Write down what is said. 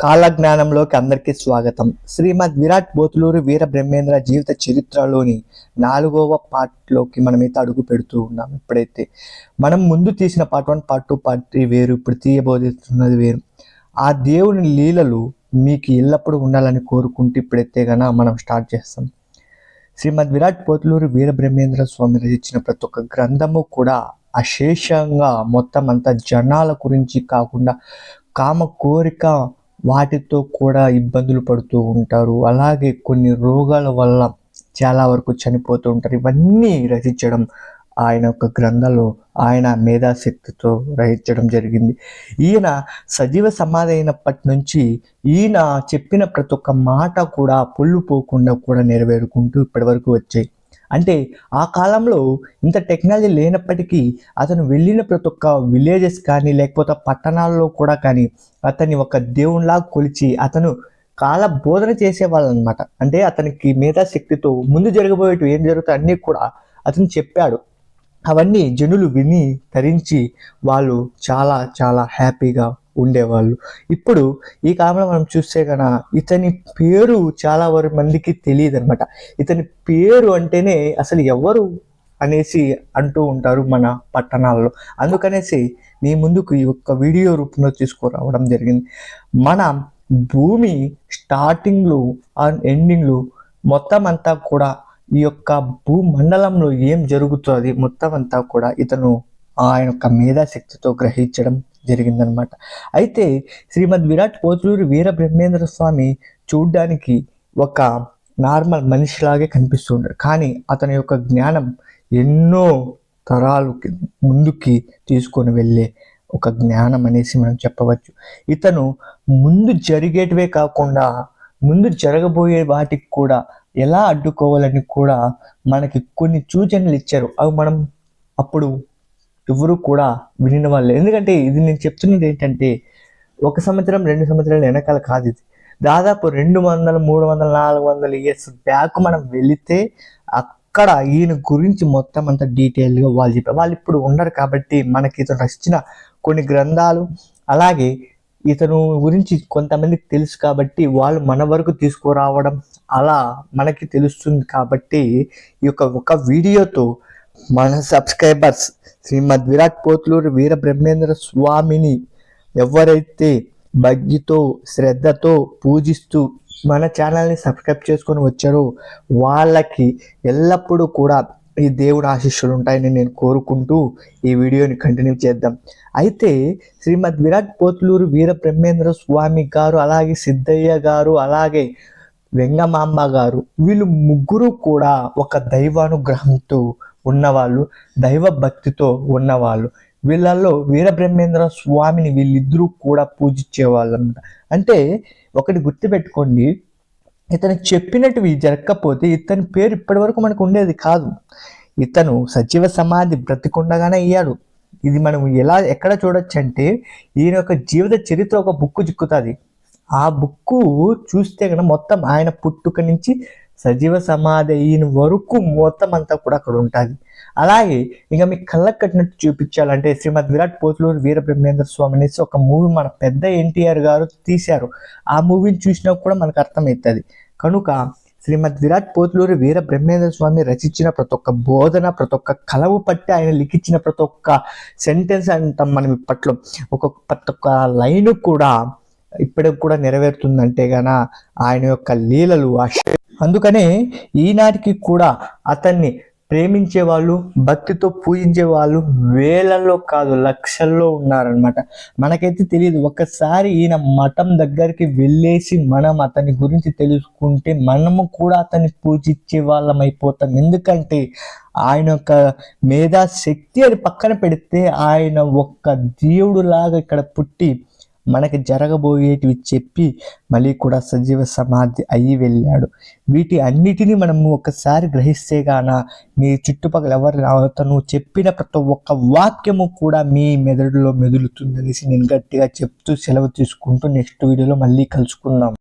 కాలజ్ఞానంలోకి అందరికీ స్వాగతం. శ్రీమద్ విరాట్ బోతులూరు వీర బ్రహ్మేంద్ర జీవిత చరిత్రలోని నాలుగవ పార్ట్లోకి మనమైతే అడుగు పెడుతూ ఉన్నాం ఇప్పుడైతే. మనం ముందు తీసిన part one part two part three వేరు ఇప్పుడు తీయబోధిస్తున్నది వేరు. ఆ దేవుని లీలలు మీకు ఎల్లప్పుడూ ఉండాలని కోరుకుంటూ ఇప్పుడైతే గన మనం స్టార్ట్ చేస్తాం. శ్రీమద్ విరాట్ పోతులూరు వీర బ్రహ్మేంద్ర స్వామి రచించిన ప్రతి ఒక్క గ్రంథము కూడా అశేషంగా మొత్తం అంతా జనాల గురించి కాకుండా కామ కోరిక వాటితో కూడా ఇబ్బందులు పడుతూ ఉంటారు. అలాగే కొన్ని రోగాల వల్ల చాలా వరకు చనిపోతూ ఉంటారు. ఇవన్నీ రచించడం ఆయన యొక్క గ్రంథంలో ఆయన మేధాశక్తితో రచించడం జరిగింది. ఈయన సజీవ సమాధి అయినప్పటి నుంచి ఈయన చెప్పిన ప్రతి ఒక్క మాట కూడా పొల్లు పోకుండా కూడా నెరవేరుకుంటూ ఇప్పటి వరకు వచ్చాయి. అంటే ఆ కాలంలో ఇంత టెక్నాలజీ లేనప్పటికీ అతను వెళ్ళిన ప్రతి ఒక్క విలేజెస్ కానీ లేకపోతే పట్టణాల్లో కూడా కానీ అతన్ని ఒక దేవునిలా కొలిచి అతను కాల బోధన చేసేవాళ్ళు అనమాట అంటే అతనికి మేధాశక్తితో ముందు జరగబోయేటు ఏం జరుగుతాయి అన్నీ కూడా అతను చెప్పాడు. అవన్నీ జనులు విని ధరించి వాళ్ళు చాలా చాలా హ్యాపీగా ఉండేవాళ్ళు. ఇప్పుడు ఈ కాలంలో మనం చూస్తే కన ఇతని పేరు చాలా వరకు మందికి తెలియదు అనమాట ఇతని పేరు అంటేనే అసలు ఎవరు అనేసి అంటూ ఉంటారు మన పట్టణాల్లో. అందుకనేసి మీ ముందుకు ఈ యొక్క వీడియో రూపంలో తీసుకురావడం జరిగింది. మన భూమి స్టార్టింగ్లో అండ్ ఎండింగ్లో మొత్తం అంతా కూడా ఈ యొక్క భూమండలంలో ఏం జరుగుతుంది మొత్తం అంతా కూడా ఇతను ఆయన యొక్క మేధాశక్తితో గ్రహించడం జరిగిందనమాట. అయితే శ్రీమద్ విరాట్ పోతులూరు వీర బ్రహ్మేంద్ర స్వామి చూడ్డానికి ఒక నార్మల్ మనిషిలాగే కనిపిస్తుంటాడు కానీ అతని యొక్క జ్ఞానం ఎన్నో తరాలు ముందుకి తీసుకొని వెళ్ళే ఒక జ్ఞానం అనేసి మనం చెప్పవచ్చు. ఇతను ముందు జరిగేటివే కాకుండా ముందు జరగబోయే వాటికి కూడా ఎలా అడ్డుకోవాలని కూడా మనకి కొన్ని సూచనలు ఇచ్చారు. అవి మనం అప్పుడు ఎవరు కూడా వినిన వాళ్ళు. ఎందుకంటే ఇది నేను చెప్తున్నది ఏంటంటే ఒక సంవత్సరం రెండు సంవత్సరాల వెనకాల కాదు ఇది. దాదాపు రెండు వందల మూడు వందల నాలుగు వందల ఇయర్స్ బ్యాక్ మనం వెళితే అక్కడ ఈయన గురించి మొత్తం అంత డీటెయిల్గా వాళ్ళు చెప్పారు వాళ్ళు ఇప్పుడు ఉండరు కాబట్టి మనకి ఇతను రచించిన కొన్ని గ్రంథాలు అలాగే ఇతను గురించి కొంతమందికి తెలుసు కాబట్టి వాళ్ళు మన వరకు తీసుకురావడం అలా మనకి తెలుస్తుంది కాబట్టి ఈ యొక్క ఒక వీడియోతో మన సబ్స్క్రైబర్స్ శ్రీమద్ విరాట్ పోతులూరు వీర బ్రహ్మేంద్ర స్వామిని ఎవరైతే భక్తితో శ్రద్ధతో పూజిస్తూ మన ఛానల్ని సబ్స్క్రైబ్ చేసుకొని వచ్చారో వాళ్ళకి ఎల్లప్పుడూ కూడా ఈ దేవుడు ఆశీస్సులు ఉంటాయని నేను కోరుకుంటూ ఈ వీడియోని కంటిన్యూ చేద్దాం. అయితే శ్రీమద్ విరాట్ పోతులూరు వీర బ్రహ్మేంద్ర స్వామి గారు అలాగే సిద్ధయ్య గారు అలాగే వెంగమాంబ గారు వీళ్ళు ముగ్గురు కూడా ఒక దైవానుగ్రహంతో ఉన్నవాళ్ళు దైవ భక్తితో ఉన్నవాళ్ళు. వీళ్ళల్లో వీరబ్రహ్మేంద్ర స్వామిని వీళ్ళిద్దరూ కూడా పూజించేవాళ్ళు అనమాట అంటే ఒకటి గుర్తుపెట్టుకోండి ఇతను చెప్పినట్టు జరగకపోతే ఇతని పేరు ఇప్పటి వరకు మనకు ఉండేది కాదు. ఇతను సజీవ సమాధి బ్రతికుండగానే అయ్యాడు. ఇది మనం ఎలా ఎక్కడ చూడొచ్చు అంటే ఈయన యొక్క జీవిత చరిత్ర ఒక బుక్ చిక్కుతుంది. ఆ బుక్కు చూస్తే కనుక మొత్తం ఆయన పుట్టుక నుంచి సజీవ సమాధి అయిన వరకు మొత్తం అంతా కూడా అక్కడ ఉంటుంది. అలాగే ఇక మీ కళ్ళకు కట్టినట్టు చూపించాలంటే శ్రీమద్ విరాట్ పోతులూరు వీర బ్రహ్మేంద్ర స్వామి అనేసి ఒక మూవీ మన పెద్ద ఎన్టీఆర్ గారు తీశారు. ఆ మూవీని చూసినా కూడా మనకు అర్థమవుతుంది. కనుక శ్రీమద్ విరాట్ పోతులూరి వీర బ్రహ్మేంద్ర స్వామి రచించిన ప్రతి ఒక్క బోధన ప్రతి ఒక్క కలవు పట్టి ఆయన లిఖించిన ప్రతి ఒక్క సెంటెన్స్ అంటాం మనం ఇప్పట్లో ఒక్కొక్క ప్రతి ఒక్క లైన్ కూడా ఇప్పటికి కూడా నెరవేరుతుందంటే గాన ఆయన యొక్క లీలలు అందుకనే ఈనాటికి కూడా అతన్ని ప్రేమించే వాళ్ళు భక్తితో పూజించే వాళ్ళు వేలల్లో కాదు లక్షల్లో ఉన్నారనమాట మనకైతే తెలియదు ఒకసారి ఈయన మఠం దగ్గరికి వెళ్ళేసి మనం అతని గురించి తెలుసుకుంటే మనము కూడా అతన్ని పూజించే వాళ్ళం అయిపోతాం. ఎందుకంటే ఆయన యొక్క మేధాశక్తి అది పక్కన పెడితే ఆయన ఒక్క దేవుడు లాగా ఇక్కడ పుట్టి మనకి జరగబోయేటివి చెప్పి మళ్ళీ కూడా సజీవ సమాధి అయ్యి వెళ్ళాడు. వీటి అన్నిటినీ మనము ఒకసారి గ్రహిస్తే గాన మీ చుట్టుపక్కల ఎవరు అతను చెప్పిన ప్రతి ఒక్క వాక్యము కూడా మీ మెదడులో మెదులుతుందనేసి నేను గట్టిగా చెప్తూ సెలవు తీసుకుంటూ నెక్స్ట్ వీడియోలో మళ్ళీ కలుసుకుందాం.